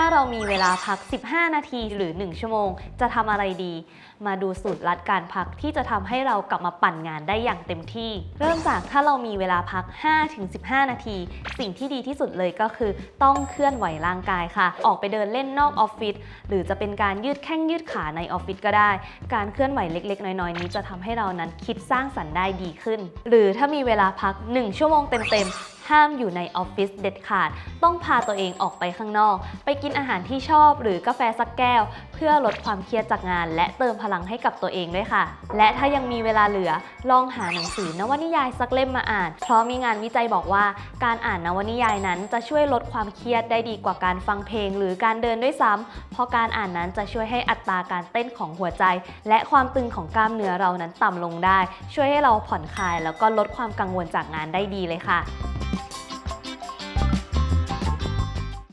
ถ้าเรามีเวลาพัก 15 นาทีหรือ 1 ชั่วโมง จะทำอะไรดี มาดูสูตรลัดการพักที่จะทำให้เรากลับมาปั่นงานได้อย่างเต็มที่ เริ่มจากถ้าเรามีเวลาพัก 5-15 นาที สิ่งที่ดีที่สุดเลยก็คือ ต้องเคลื่อนไหวร่างกายค่ะ ออกไปเดินเล่นนอกออฟฟิศหรือจะเป็นการยืดแข้งยืดขาในออฟฟิศก็ได้ การเคลื่อนไหวเล็ก ๆ น้อยๆ นี้จะทำให้เรานั้นคิดสร้างสรรค์ได้ดีขึ้น หรือถ้ามีเวลาพัก 1 ชั่วโมงเต็มๆ ห้ามอยู่ในออฟฟิศเด็ดขาด ต้องพาตัวเองออกไปข้างนอก ไปกินอาหารที่ชอบหรือกาแฟสักแก้ว เพื่อลดความเครียดจากงาน และเติมพลังให้กับตัวเองด้วยค่ะ และถ้ายังมีเวลาเหลือลองหาหนังสือนวนิยายสักเล่มมาอ่าน เพราะมีงานวิจัยบอกว่า การอ่านนวนิยายนั้นจะช่วยลดความเครียดได้ดีกว่าการฟังเพลง หรือการเดินด้วยซ้ำเพราะการอ่านนั้นจะช่วยให้อัตราการเต้นของหัวใจ และความตึงของกล้ามเนื้อเรานั้นต่ำลงได้ ช่วยให้เราผ่อนคลาย แล้วก็ลดความกังวลจากงานได้ดีเลยค่ะ